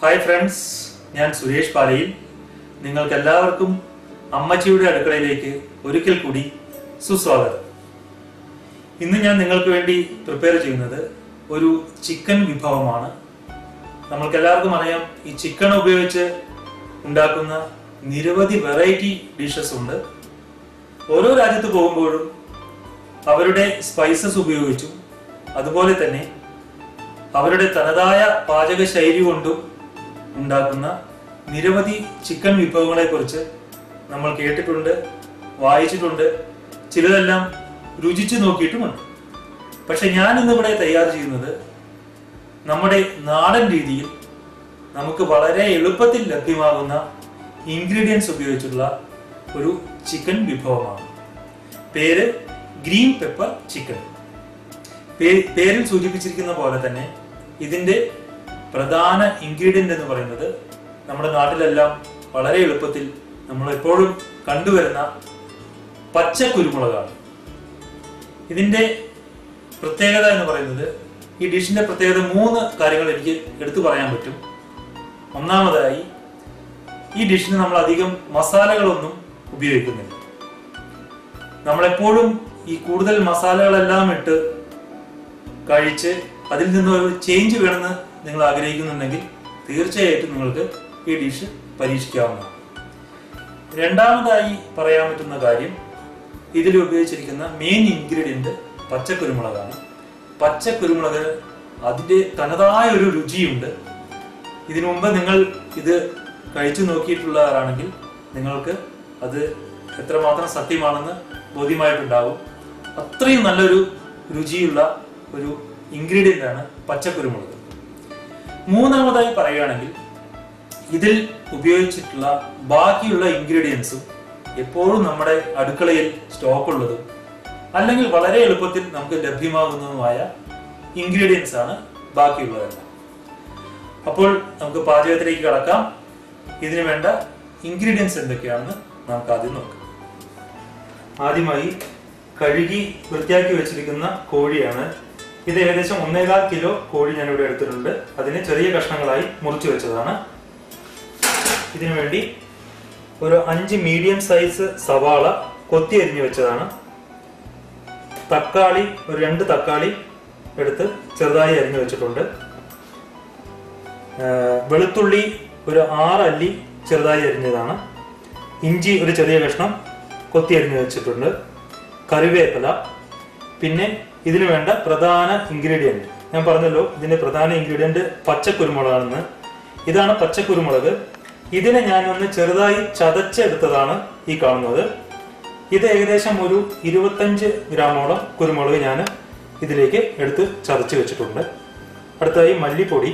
Hi friends ഞാൻ സുരേഷ് പാലയിൽ. നിങ്ങൾക്കെല്ലാവർക്കും അമ്മച്ചിയുടെ അടുക്കളയിലേക്ക് ഒരിക്കൽ കൂടി സുസ്വാഗതം. ഇന്ന് ഞാൻ നിങ്ങൾക്ക് വേണ്ടി പ്രിപ്പയർ ചെയ്യുന്നത് ഒരു ചിക്കൻ വിഭവമാണ്. നമ്മൾക്കെല്ലാവർക്കും അറിയാം ഈ ചിക്കൻ ഉപയോഗിച്ച് ഉണ്ടാക്കുന്ന നിരവധി വെറൈറ്റി ഡിഷസ് ഉണ്ട്. ഓരോ രാജ്യത്ത് പോകുമ്പോഴും അവരുടെ സ്പൈസസ് ഉപയോഗിച്ചും അതുപോലെ തന്നെ അവരുടെ തനതായ പാചക ശൈലി കൊണ്ടും ഉണ്ടാക്കുന്ന നിരവധി ചിക്കൻ വിഭവങ്ങളെ കുറിച്ച് നമ്മൾ കേട്ടിട്ടുണ്ട് വായിച്ചിട്ടുണ്ട് ചിലതെല്ലാം രുചിച്ച് നോക്കിയിട്ടുമുണ്ട്. പക്ഷെ ഞാൻ ഇന്നിവിടെ തയ്യാർ ചെയ്യുന്നത് നമ്മുടെ നാടൻ രീതിയിൽ നമുക്ക് വളരെ എളുപ്പത്തിൽ ലഭ്യമാകുന്ന ഇൻഗ്രീഡിയൻസ് ഉപയോഗിച്ചുള്ള ഒരു ചിക്കൻ വിഭവമാണ്. പേര് ഗ്രീൻ പെപ്പർ ചിക്കൻ. പേരിൽ സൂചിപ്പിച്ചിരിക്കുന്ന പോലെ തന്നെ ഇതിന്റെ പ്രധാന ഇൻഗ്രീഡിയന്റ് എന്ന് പറയുന്നത് നമ്മുടെ നാട്ടിലെല്ലാം വളരെ എളുപ്പത്തിൽ നമ്മൾ എപ്പോഴും കണ്ടുവരുന്ന പച്ച കുരുമുളകാണ് ഇതിന്റെ പ്രത്യേകത എന്ന് പറയുന്നത് ഈ ഡിഷിന്റെ പ്രത്യേകത മൂന്ന് കാര്യങ്ങൾ എനിക്ക് എടുത്തു പറയാൻ പറ്റും. ഒന്നാമതായി ഈ ഡിഷിന് നമ്മൾ അധികം മസാലകളൊന്നും ഉപയോഗിക്കുന്നില്ല. നമ്മളെപ്പോഴും ഈ കൂടുതൽ മസാലകളെല്ലാം ഇട്ട് കഴിച്ച് അതിൽ നിന്ന് ഒരു ചേഞ്ച് വേണമെന്ന് നിങ്ങൾ ആഗ്രഹിക്കുന്നുണ്ടെങ്കിൽ തീർച്ചയായിട്ടും നിങ്ങൾക്ക് ഈ ഡിഷ് പരീക്ഷിക്കാവുന്നതാണ്. രണ്ടാമതായി പറയാൻ പറ്റുന്ന കാര്യം ഇതിൽ ഉപയോഗിച്ചിരിക്കുന്ന മെയിൻ ഇൻഗ്രീഡിയന്റ് പച്ചക്കുരുമുളകാണ്. പച്ചക്കുരുമുളക് അതിന്റെ തനതായ ഒരു രുചിയുണ്ട്. ഇതിനു മുമ്പ് നിങ്ങൾ ഇത് കഴിച്ചു നോക്കിയിട്ടുള്ളവരാണെങ്കിൽ നിങ്ങൾക്ക് അത് എത്രമാത്രം സത്യമാണെന്ന് ബോധ്യമായിട്ടുണ്ടാകും അത്രയും നല്ലൊരു രുചിയുള്ള ഒരു ഇൻഗ്രീഡിയന്റ് ആണ് പച്ചക്കുരുമുളക്. മൂന്നാമതായി പറയുകയാണെങ്കിൽ ഇതിൽ ഉപയോഗിച്ചിട്ടുള്ള ബാക്കിയുള്ള ഇൻഗ്രീഡിയൻസും എപ്പോഴും നമ്മുടെ അടുക്കളയിൽ സ്റ്റോക്ക് ഉള്ളതും അല്ലെങ്കിൽ വളരെ എളുപ്പത്തിൽ നമുക്ക് ലഭ്യമാകുന്നതുമായ ഇൻഗ്രീഡിയൻസ് ആണ് ബാക്കിയുള്ളതെല്ലാം. അപ്പോൾ നമുക്ക് പാചകത്തിലേക്ക് കടക്കാം. ഇതിനു വേണ്ട ഇൻഗ്രീഡിയൻസ് എന്തൊക്കെയാണെന്ന് നമുക്ക് ആദ്യം നോക്കാം. ആദ്യമായി കഴുകി വൃത്തിയാക്കി വെച്ചിരിക്കുന്ന കോഴിയാണ് ഇത് ഏകദേശം ഒന്നേകാൽ കിലോ കോഴി ഞാൻ ഇവിടെ എടുത്തിട്ടുണ്ട്. അതിനെ ചെറിയ കഷ്ണങ്ങളായി മുറിച്ചു വെച്ചതാണ്. ഇതിനു വേണ്ടി ഒരു അഞ്ച് മീഡിയം സൈസ് സവാള കൊത്തി അരിഞ്ഞു വെച്ചതാണ്. തക്കാളി ഒരു രണ്ട് തക്കാളി എടുത്ത് ചെറുതായി അരിഞ്ഞു വെച്ചിട്ടുണ്ട്. വെളുത്തുള്ളി ഒരു ആറ് അല്ലി ചെറുതായി അരിഞ്ഞതാണ്. ഇഞ്ചി ഒരു ചെറിയ കഷ്ണം കൊത്തി അരിഞ്ഞു വെച്ചിട്ടുണ്ട്. കറിവേപ്പില പിന്നെ ഇതിന് വേണ്ട പ്രധാന ഇൻഗ്രീഡിയന്റ് ഞാൻ പറഞ്ഞല്ലോ ഇതിന്റെ പ്രധാന ഇൻഗ്രീഡിയന്റ് പച്ചക്കുരുമുളകാണെന്ന്. ഇതാണ് പച്ചക്കുരുമുളക്. ഇതിനെ ഞാൻ ഒന്ന് ചെറുതായി ചതച്ചെടുത്തതാണ് ഈ കാണുന്നത്. ഇത് ഏകദേശം ഒരു ഇരുപത്തഞ്ച് ഗ്രാമോളം കുരുമുളക് ഞാൻ ഇതിലേക്ക് എടുത്ത് ചതച്ച് വെച്ചിട്ടുണ്ട്. അടുത്തതായി മല്ലിപ്പൊടി.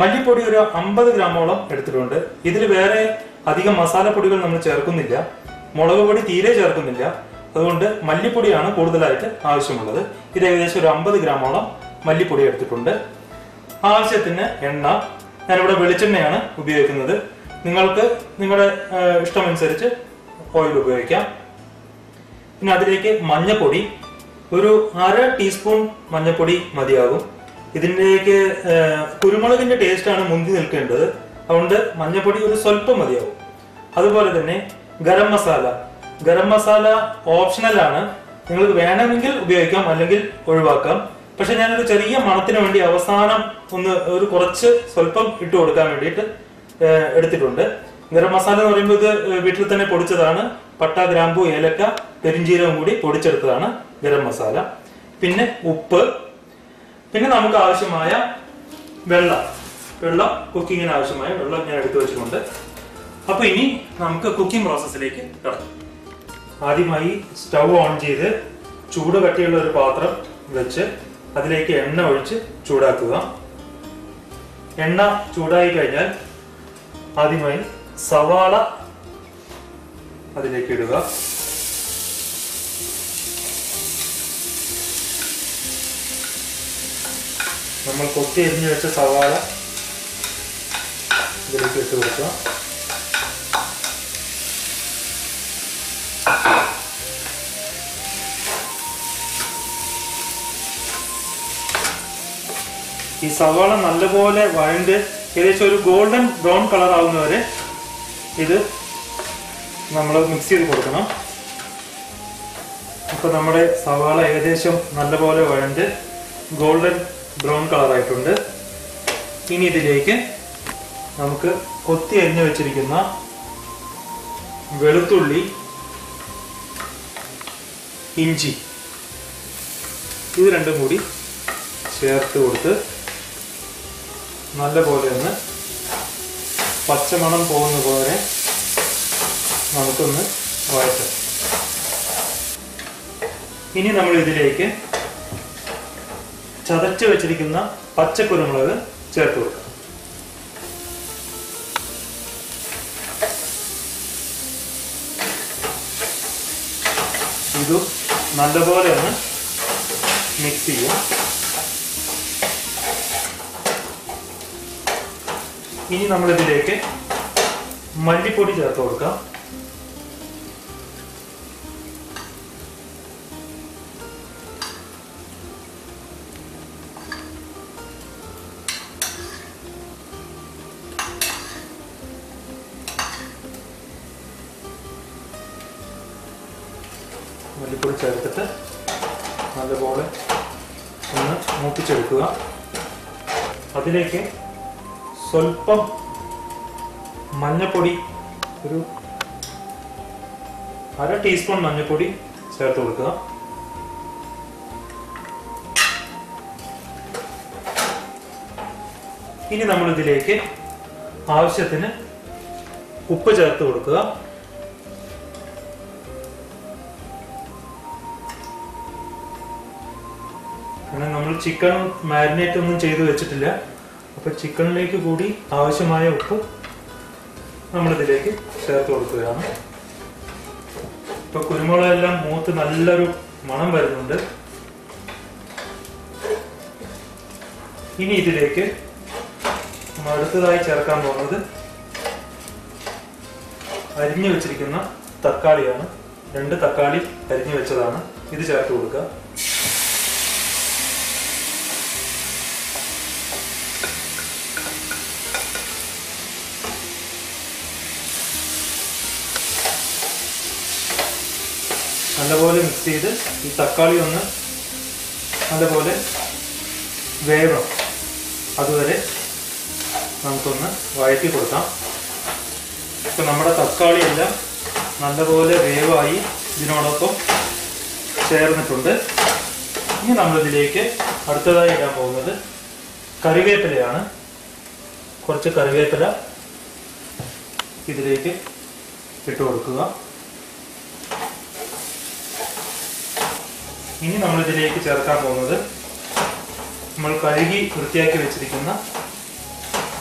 മല്ലിപ്പൊടി ഒരു അമ്പത് ഗ്രാമോളം എടുത്തിട്ടുണ്ട്. ഇതിൽ വേറെ അധികം മസാലപ്പൊടികൾ നമ്മൾ ചേർക്കുന്നില്ല. മുളക് പൊടി തീരെ ചേർക്കുന്നില്ല. അതുകൊണ്ട് മല്ലിപ്പൊടിയാണ് കൂടുതലായിട്ട് ആവശ്യമുള്ളത്. ഇത് ഏകദേശം ഒരു അമ്പത് ഗ്രാമോളം മല്ലിപ്പൊടി എടുത്തിട്ടുണ്ട്. ആവശ്യത്തിന് എണ്ണ. ഞാനിവിടെ വെളിച്ചെണ്ണയാണ് ഉപയോഗിക്കുന്നത്. നിങ്ങൾക്ക് നിങ്ങളുടെ ഇഷ്ടമനുസരിച്ച് ഓയിൽ ഉപയോഗിക്കാം. പിന്നെ അതിലേക്ക് മഞ്ഞപ്പൊടി. ഒരു അര ടീസ്പൂൺ മഞ്ഞപ്പൊടി മതിയാകും. ഇതിന്റെക്ക് ടേസ്റ്റ് ആണ് മുന്തി നിൽക്കേണ്ടത്. അതുകൊണ്ട് മഞ്ഞപ്പൊടി ഒരു സ്വല്പം മതിയാവും. അതുപോലെ തന്നെ ഗരം മസാല. ഗരം മസാല ഓപ്ഷണൽ ആണ്. നിങ്ങൾക്ക് വേണമെങ്കിൽ ഉപയോഗിക്കാം അല്ലെങ്കിൽ ഒഴിവാക്കാം. പക്ഷെ ഞാനൊരു ചെറിയ മണത്തിന് വേണ്ടി അവസാനം ഒന്ന് ഒരു കുറച്ച് സ്വല്പം ഇട്ട് കൊടുക്കാൻ വേണ്ടിയിട്ട് എടുത്തിട്ടുണ്ട്. ഗരം മസാല എന്ന് പറയുമ്പോൾ ഇത് വീട്ടിൽ തന്നെ പൊടിച്ചതാണ്. പട്ട ഗ്രാമ്പു ഏലക്ക പെരിഞ്ചീരകം കൂടി പൊടിച്ചെടുത്തതാണ് ഗരം മസാല. പിന്നെ ഉപ്പ്. പിന്നെ നമുക്ക് ആവശ്യമായ വെള്ളം. വെള്ളം കുക്കിങ്ങിന് ആവശ്യമായ വെള്ളം ഞാൻ എടുത്തു വെച്ചിട്ടുണ്ട്. അപ്പൊ ഇനി നമുക്ക് കുക്കിംഗ് പ്രോസസ്സിലേക്ക് കടക്കാം. ആദ്യമായി സ്റ്റൗ ഓൺ ചെയ്ത് ചൂട് കട്ടിയുള്ള ഒരു പാത്രം വെച്ച് അതിലേക്ക് എണ്ണ ഒഴിച്ച് ചൂടാക്കുക. എണ്ണ ചൂടായി കഴിഞ്ഞാൽ ആദ്യമായി സവാള അതിലേക്ക് ഇടുക. നമ്മൾ കൊത്തി എരിഞ്ഞു വെച്ച സവാള ഇതിലേക്ക് ഇട്ട് കൊടുക്കുക. ഈ സവാള നല്ലപോലെ വഴണ്ട് ഏകദേശം ഒരു ഗോൾഡൻ ബ്രൗൺ കളർ ആവുന്നവരെ ഇത് നമ്മൾ മിക്സ് ചെയ്ത് കൊടുക്കണം. ഇപ്പൊ നമ്മുടെ സവാള ഏകദേശം നല്ലപോലെ വഴണ്ട് ഗോൾഡൻ ബ്രൗൺ കളർ ആയിട്ടുണ്ട്. ഇനി ഇതിലേക്ക് നമുക്ക് കൊത്തി അരിഞ്ഞു വെച്ചിരിക്കുന്ന വെളുത്തുള്ളി ഇഞ്ചി ഇത് രണ്ടും കൂടി ചേർത്ത് കൊടുത്ത് നല്ലപോലെ ഒന്ന് പച്ചമണം പോകുന്ന പോലെ നമുക്കൊന്ന് വഴറ്റാം. ഇനി നമ്മൾ ഇതിലേക്ക് ചതച്ച് വെച്ചിരിക്കുന്ന പച്ചക്കുരുമുളക് ചേർത്ത് കൊടുക്കാം. ഇതും നല്ലപോലെ ഒന്ന് മിക്സ് ചെയ്യും. ഇനി നമ്മൾ ഇതിലേക്ക് മല്ലിപ്പൊടി ചേർത്ത് കൊടുക്കാം. മല്ലിപ്പൊടി ചേർത്തിട്ട് നല്ലപോലെ ഒന്ന് മൂപ്പിച്ചെടുക്കുക. അതിലേക്ക് സ്വല്പം മഞ്ഞപ്പൊടി ഒരു അര ടീസ്പൂൺ മഞ്ഞപ്പൊടി ചേർത്ത് കൊടുക്കുക. ഇനി നമ്മൾ ഇതിലേക്ക് ആവശ്യത്തിന് ഉപ്പ് ചേർത്ത് കൊടുക്കുക. നമ്മൾ ചിക്കൻ മാരിനേറ്റ് ഒന്നും ചെയ്ത് വെച്ചിട്ടില്ല. അപ്പൊ ചിക്കനിലേക്ക് കൂടി ആവശ്യമായ ഉപ്പ് നമ്മളിതിലേക്ക് ചേർത്ത് കൊടുക്കുകയാണ്. ഇപ്പൊ കുരുമുളകെല്ലാം മൂത്ത് നല്ലൊരു മണം വരുന്നുണ്ട്. ഇനി ഇതിലേക്ക് നമ്മൾ അടുത്തതായി ചേർക്കാൻ പോകുന്നത് അരിഞ്ഞു വെച്ചിരിക്കുന്ന തക്കാളിയാണ്. രണ്ട് തക്കാളി അരിഞ്ഞു വെച്ചതാണ്. ഇത് ചേർത്ത് കൊടുക്കുക നല്ലപോലെ ചെയ്ത് ഈ തക്കാളി ഒന്ന് നല്ലപോലെ വേവണം. അതുവരെ നമുക്കൊന്ന് വഴറ്റി കൊടുക്കാം. ഇപ്പം നമ്മുടെ തക്കാളിയെല്ലാം നല്ലപോലെ വേവായി ഇതിനോടൊപ്പം ചേർന്നിട്ടുണ്ട്. ഇനി നമ്മളിതിലേക്ക് അടുത്തതായി ഇടാൻ പോകുന്നത് കറിവേപ്പിലയാണ്. കുറച്ച് കറിവേപ്പില ഇതിലേക്ക് ഇട്ട് കൊടുക്കുക. ഇനി നമ്മൾ ഇതിലേക്ക് ചേർക്കാൻ പോകുന്നത് നമ്മൾ കഴുകി വൃത്തിയാക്കി വെച്ചിരിക്കുന്ന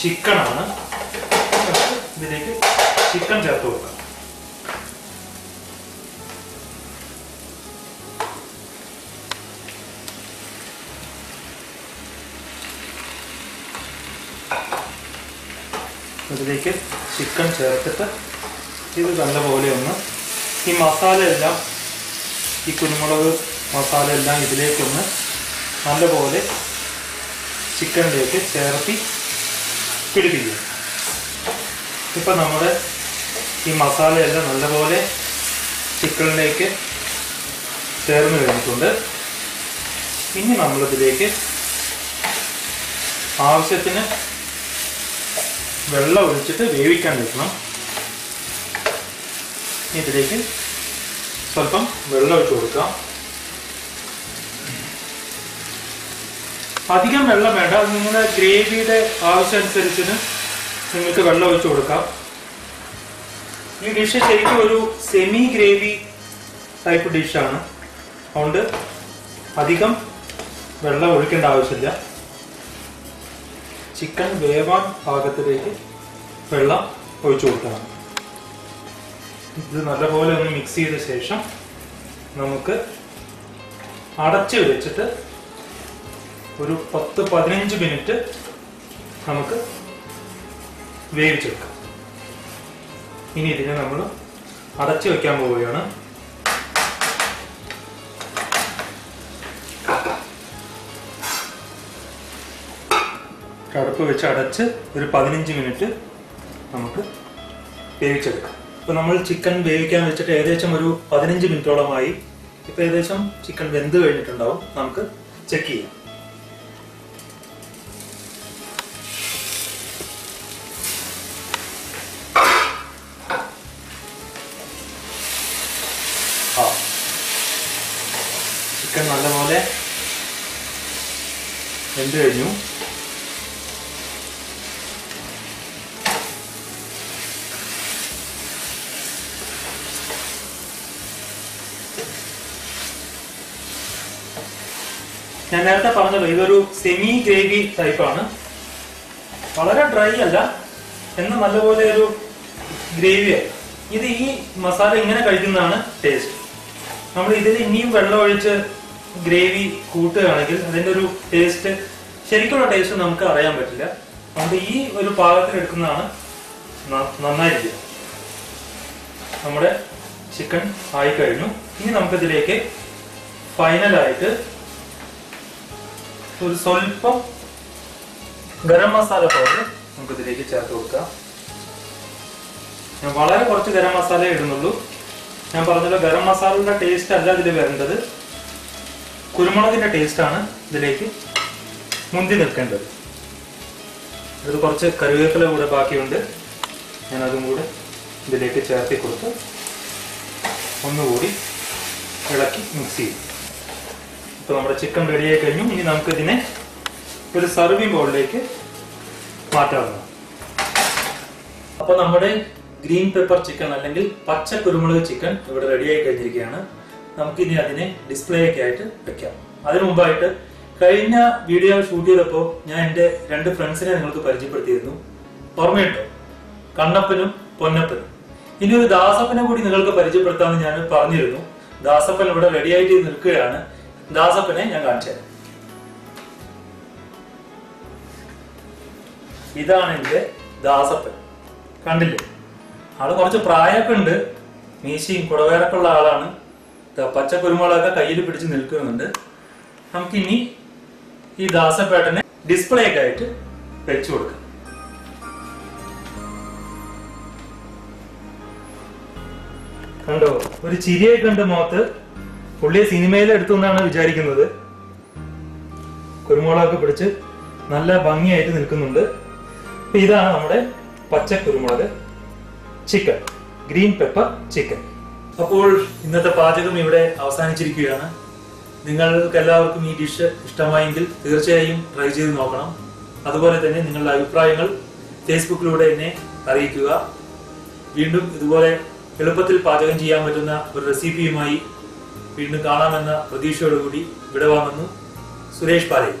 ചിക്കണാണ് ഇതിലേക്ക് ചിക്കൻ ചേർത്ത് കൊടുക്കാം. ഇതിലേക്ക് ചിക്കൻ ചേർത്തിട്ട് ഇത് നല്ലപോലെ ഒന്ന് ഈ മസാല എല്ലാം ഈ കുരുമുളക് മസാല എല്ലാം ഇതിലേക്കൊന്ന് നല്ലപോലെ ചിക്കനിലേക്ക് ചേർത്തി പിടിപ്പിക്കുക. ഇപ്പം നമ്മുടെ ഈ മസാലയെല്ലാം നല്ലപോലെ ചിക്കനിലേക്ക് ചേർന്ന് കഴിഞ്ഞിട്ടുണ്ട്. ഇനി നമ്മളിതിലേക്ക് ആവശ്യത്തിന് വെള്ളം ഒഴിച്ചിട്ട് വേവിക്കാൻ വെക്കണം. ഇതിലേക്ക് സ്വല്പം വെള്ളം ഒഴിച്ച് കൊടുക്കാം. അധികം വെള്ളം വേണ്ട. നിങ്ങളുടെ ഗ്രേവിയുടെ ആവശ്യമനുസരിച്ചിന് നിങ്ങൾക്ക് വെള്ളം ഒഴിച്ചു കൊടുക്കാം. ഈ ഡിഷ് ശരിക്കും ഒരു സെമി ഗ്രേവി ടൈപ്പ് ഡിഷാണ് അതുകൊണ്ട് അധികം വെള്ളം ഒഴിക്കേണ്ട ആവശ്യമില്ല. ചിക്കൻ വേവാൻ പാകത്തിലേക്ക് വെള്ളം ഒഴിച്ചു കൊടുക്കണം. ഇത് നല്ലപോലെ ഒന്ന് മിക്സ് ചെയ്ത ശേഷം നമുക്ക് അടച്ചു വെച്ചിട്ട് ഒരു പത്ത് പതിനഞ്ച് മിനിറ്റ് നമുക്ക് വേവിച്ചെടുക്കാം. ഇനി ഇതിനെ നമ്മൾ അടച്ചു വെക്കാൻ പോവുകയാണ്. അടുപ്പ് വെച്ച് അടച്ച് ഒരു പതിനഞ്ച് മിനിറ്റ് നമുക്ക് വേവിച്ചെടുക്കാം. ഇപ്പൊ നമ്മൾ ചിക്കൻ വേവിക്കാൻ വെച്ചിട്ട് ഏകദേശം ഒരു പതിനഞ്ച് മിനിറ്റോളമായി. ഇപ്പൊ ഏകദേശം ചിക്കൻ വെന്ത് കഴിഞ്ഞിട്ടുണ്ടാവും. നമുക്ക് ചെക്ക് ചെയ്യാം. ചിക്കൻ നല്ലപോലെ വെന്ത് കഴിഞ്ഞു. ഞാൻ നേരത്തെ പറഞ്ഞല്ലോ ഇതൊരു സെമി ഗ്രേവി ടൈപ്പാണ് വളരെ ഡ്രൈ അല്ല എന്ന് നല്ലപോലെ ഒരു ഗ്രേവി ഇത് ഈ മസാല ഇങ്ങനെ കഴിക്കുന്നതാണ് ടേസ്റ്റ് നമ്മൾ ഇതിൽ ഇനിയും വെള്ളം ഒഴിച്ച് ഗ്രേവി കൂട്ടുകയാണെങ്കിൽ അതിന്റെ ഒരു ടേസ്റ്റ് ശരിക്കുള്ള ടേസ്റ്റ് നമുക്ക് അറിയാൻ പറ്റില്ല. അതുകൊണ്ട് ഈ ഒരു പാകത്തിൽ എടുക്കുന്നതാണ് നന്നായിരിക്കും നന്നായിരിക്കുക. നമ്മുടെ ചിക്കൻ ആയി കഴിഞ്ഞു ഇനി നമുക്കിതിലേക്ക് ഫൈനലായിട്ട് ഒരു സ്വല്പം ഗരം മസാല പൗഡർ നമുക്ക് ഇതിലേക്ക് ചേർത്ത് കൊടുക്കാം. ഞാൻ വളരെ കുറച്ച് ഗരം മസാല ഇടുന്നുള്ളൂ. ഞാൻ പറഞ്ഞല്ലോ ഗരം മസാലയുടെ ടേസ്റ്റ് അല്ല ഇതിൽ വരേണ്ടത്. കുരുമുളകിന്റെ ടേസ്റ്റ് ആണ് ഇതിലേക്ക് മുന്തി നിൽക്കേണ്ടത്. ഇത് കുറച്ച് കറിവേപ്പില കൂടെ ബാക്കിയുണ്ട്. ഞാൻ അതും കൂടെ ഇതിലേക്ക് ചേർത്തി കൊടുത്ത് ഒന്നുകൂടി ഇളക്കി മിക്സ് ചെയ്യും. ഇപ്പൊ നമ്മുടെ ചിക്കൻ റെഡിയായി കഴിഞ്ഞു. ഇനി നമുക്ക് ഇതിനെ ഒരു സർവിംഗ് ബോളിലേക്ക് മാറ്റാവുന്നതാണ്. അപ്പൊ നമ്മുടെ ഗ്രീൻ പെപ്പർ ചിക്കൻ അല്ലെങ്കിൽ പച്ച കുരുമുളക് ചിക്കൻ ഇവിടെ റെഡിയായി കഴിഞ്ഞിരിക്കുകയാണ്. നമുക്കിനി അതിനെ ഡിസ്പ്ലേ ഒക്കെ ആയിട്ട് വെക്കാം. അതിനു മുമ്പായിട്ട് കഴിഞ്ഞ വീഡിയോ ഷൂട്ട് ചെയ്തപ്പോൾ ഞാൻ എന്റെ രണ്ട് ഫ്രണ്ട്സിനെ നിങ്ങൾക്ക് പരിചയപ്പെടുത്തിയിരുന്നു. ഓർമ്മയുണ്ടോ? കണ്ണപ്പനും പൊന്നപ്പനും. ഇനി ഒരു ദാസപ്പനെ കൂടി നിങ്ങൾക്ക് പരിചയപ്പെടുത്താമെന്ന് ഞാൻ പറഞ്ഞിരുന്നു. ദാസപ്പൻ ഇവിടെ റെഡി ആയിട്ട് നിൽക്കുകയാണ്. ദാസപ്പനെ ഞാൻ കാണിച്ചു തരാം. ഇതാണ് എന്റെ ദാസപ്പൻ. കണ്ടില്ലേ? ആൾ കുറച്ച് പ്രായമൊക്കെ ഉണ്ട്. മീശയും കുടവേറൊക്കെ ഉള്ള ആളാണ്. പച്ച കുരുമുളകൊക്കെ കയ്യിൽ പിടിച്ച് നിൽക്കുന്നുണ്ട്. നമുക്കിനി ഈ ദാസപ്പേട്ടനെ ഡിസ്പ്ലേ ഒക്കെ ആയിട്ട് വെച്ചു കൊടുക്കാം. കണ്ടോ ഒരു ചിരിയെ കണ്ട് മുഖത്ത്. പുള്ളിയെ സിനിമയിൽ എടുത്തു വിചാരിക്കുന്നത്. കുരുമുളകൊക്കെ പിടിച്ച് നല്ല ഭംഗിയായിട്ട് നിൽക്കുന്നുണ്ട്. ഇതാണ് നമ്മുടെ പച്ച കുരുമുളക് ചിക്കൻ ഗ്രീൻ പെപ്പർ ചിക്കൻ. അപ്പോൾ ഇന്നത്തെ പാചകം ഇവിടെ അവസാനിച്ചിരിക്കുകയാണ്. നിങ്ങൾക്ക് എല്ലാവർക്കും ഈ ഡിഷ് ഇഷ്ടമായെങ്കിൽ തീർച്ചയായും ട്രൈ ചെയ്ത് നോക്കണം. അതുപോലെ തന്നെ നിങ്ങളുടെ അഭിപ്രായങ്ങൾ ഫേസ്ബുക്കിലൂടെ എന്നെ അറിയിക്കുക. വീണ്ടും ഇതുപോലെ എളുപ്പത്തിൽ പാചകം ചെയ്യാൻ പറ്റുന്ന ഒരു റെസിപ്പിയുമായി വീണ്ടും കാണാമെന്ന പ്രതീക്ഷയോടുകൂടി വിടവാങ്ങുന്നു സുരേഷ് പാലേ.